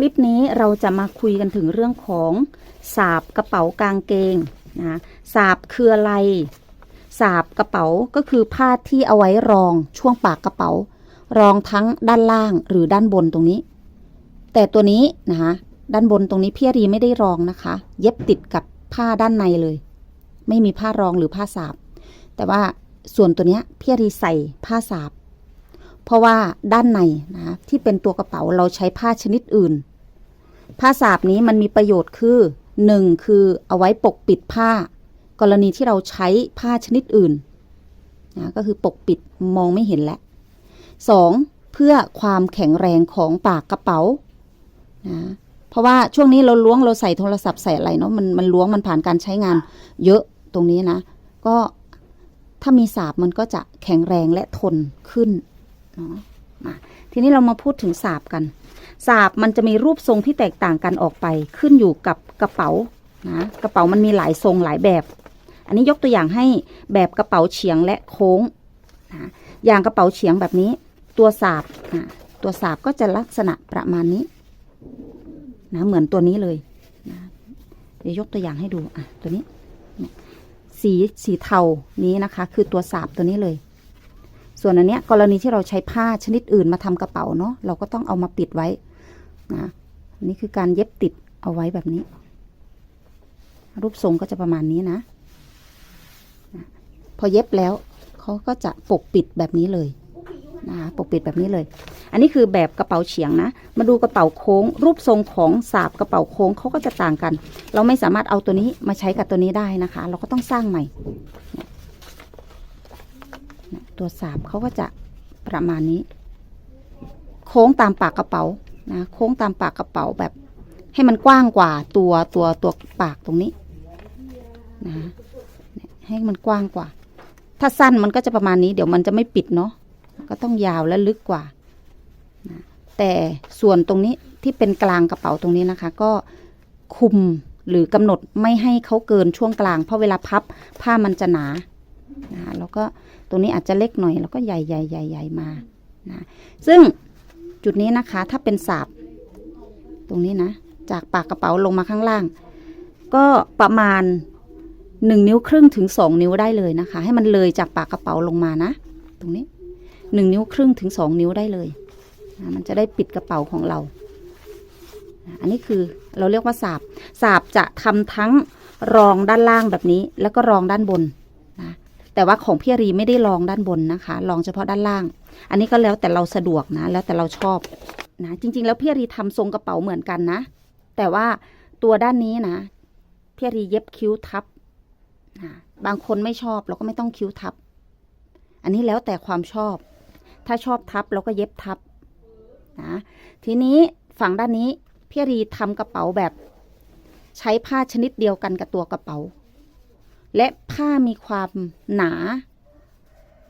คลิปนี้เราจะมาคุยกันถึงเรื่องของสาบกระเป๋ากางเกงนะสาบคืออะไรสาบกระเป๋าก็คือผ้าที่เอาไว้รองช่วงปากกระเป๋า รองทั้งด้านล่างหรือด้านบนตรงนี้ แต่ตัวนี้นะคะด้านบนตรงนี้พี่รีไม่ได้รองนะคะ เย็บติดกับผ้าด้านในเลย ไม่มีผ้ารองหรือผ้าสาบ แต่ว่าส่วนตัวเนี้ยพี่รีใส่ผ้าสาบ เพราะว่าด้านในนะที่เป็นตัวกระเป๋าเราใช้ผ้าชนิดอื่น ผ้าสาบนี้มันมีประโยชน์คือหนึ่งคือเอาไว้ปกปิดผ้า กรณีที่เราใช้ผ้าชนิดอื่นนะก็คือปกปิดมองไม่เห็นแล้วสองเพื่อความแข็งแรงของปากกระเป๋านะเพราะว่าช่วงนี้เราล้วงเราใส่โทรศัพท์ใส่อะไรเนาะมันมันล้วงมันผ่านการใช้งาน เยอะตรงนี้นะ ก็ถ้ามีสาบมันก็จะแข็งแรงและทนขึ้นเนาะทีนี้เรามาพูดถึงสาบกัน สาบมันจะมีรูปทรงที่แตกต่างกันออกไป ขึ้นอยู่กับกระเป๋านะกระเป๋ามันมีหลายทรงหลายแบบ อันนี้ยกตัวอย่างให้แบบกระเป๋าเฉียงและโค้งนะอย่างกระเป๋าเฉียงแบบนี้ ตัวสาบอะตัวสาบก็จะลักษณะประมาณนี้นะเหมือนตัวนี้เลยนะเดี๋ยวยกตัวอย่างให้ดูอะตัวนี้ สีสีเทานี้นะคะ คือตัวสาบตัวนี้เลย ส่วนอันเนี้ยกรณีที่เราใช้ผ้าชนิดอื่นมาทำกระเป๋าเนาะเราก็ต้องเอามาปิดไว้ นะอันนี่คือการเย็บติดเอาไว้แบบนี้ รูปทรงก็จะประมาณนี้นะนะพอเย็บแล้วเขาก็จะปกปิดแบบนี้เลยนะคะปกปิดแบบนี้เลย อันนี้คือแบบกระเป๋าเฉียงนะ มาดูกระเป๋าโค้ง รูปทรงของสาบกระเป๋าโค้งเขาก็จะต่างกัน เราไม่สามารถเอาตัวนี้มาใช้กับตัวนี้ได้นะคะ เราก็ต้องสร้างใหม่ ตัวสาบเขาก็จะประมาณนี้ โค้งตามปากกระเป๋า นะโค้งตามปากกระเป๋าแบบ ให้มันกว้างกว่าตัวตัวตัวปากตรงนี้นะให้มันกว้างกว่า ถ้าสั้นมันก็จะประมาณนี้ เดี๋ยวมันจะไม่ปิดเนาะก็ต้องยาวและลึกกว่านะแต่ส่วนตรงนี้ที่เป็นกลางกระเป๋าตรงนี้นะคะ ก็คุมหรือกำหนดไม่ให้เขาเกินช่วงกลาง เพราะเวลาพับผ้ามันจะหนานะแล้วก็ตรงนี้อาจจะเล็กหน่อย แล้วก็ใหญ่ใหญ่ใหญ่ใหญ่มานะซึ่ง จุดนี้นะคะ ถ้าเป็นสาบตรงนี้นะ จากปากกระเป๋าลงมาข้างล่าง ก็ประมาณหนึ่งนิ้วครึ่งถึงสองนิ้วได้เลยนะคะ ให้มันเลยจากปากกระเป๋าลงมานะ ตรงนี้หนึ่งนิ้วครึ่งถึงสองนิ้วได้เลยนะมันจะได้ปิดกระเป๋าของเรา อันนี้คือเราเรียกว่าสาบสาบจะทำทั้งรองด้านล่างแบบนี้ แล้วก็รองด้านบนนะแต่ว่าของพี่รีไม่ได้ลองด้านบนนะคะลองเฉพาะด้านล่าง อันนี้ก็แล้วแต่เราสะดวกนะ แล้วแต่เราชอบนะจริง ๆ แล้วพี่รีทำทรงกระเป๋าเหมือนกันนะ แต่ว่าตัวด้านนี้นะพี่รีเย็บคิ้วทับนะบางคนไม่ชอบเราก็ไม่ต้องคิ้วทับ อันนี้แล้วแต่ความชอบ ถ้าชอบทับเราก็เย็บทับนะทีนี้ฝั่งด้านนี้พี่รีทำกระเป๋าแบบใช้ผ้าชนิดเดียวกันกับตัวกระเป๋า และผ้ามีความหนา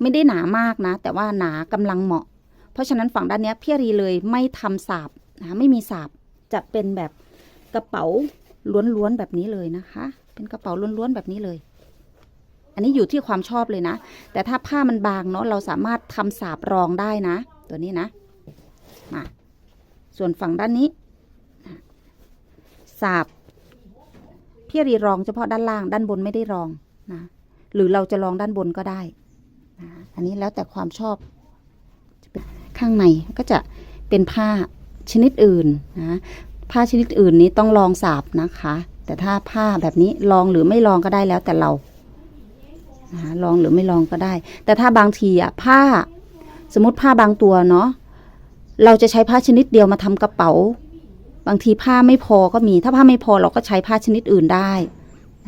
ไม่ได้หนามากนะ แต่ว่าหนากำลังเหมาะ เพราะฉะนั้นฝั่งด้านนี้พี่รีเลยไม่ทำสาบนะไม่มีสาบจะเป็นแบบกระเป๋าล้วนๆแบบนี้เลยนะคะ เป็นกระเป๋าล้วนๆแบบนี้เลย อันนี้อยู่ที่ความชอบเลยนะ แต่ถ้าผ้ามันบางเนาะเราสามารถทำสาบรองได้นะ ตัวนี้นะมาส่วนฝั่งด้านนี้สาบพี่รีรองเฉพาะด้านล่างด้านบนไม่ได้รองนะหรือเราจะรองด้านบนก็ได้ อันนี้แล้วแต่ความชอบข้างในก็จะเป็นผ้าชนิดอื่นนะผ้าชนิดอื่นนี้ต้องลองสาบนะคะ แต่ถ้าผ้าแบบนี้ลองหรือไม่ลองก็ได้แล้วแต่เรานะลองหรือไม่ลองก็ได้ แต่ถ้าบางทีอะผ้าสมมติผ้าบางตัวเนาะเราจะใช้ผ้าชนิดเดียวมาทำกระเป๋า บางทีผ้าไม่พอก็มี ถ้าผ้าไม่พอเราก็ใช้ผ้าชนิดอื่นได้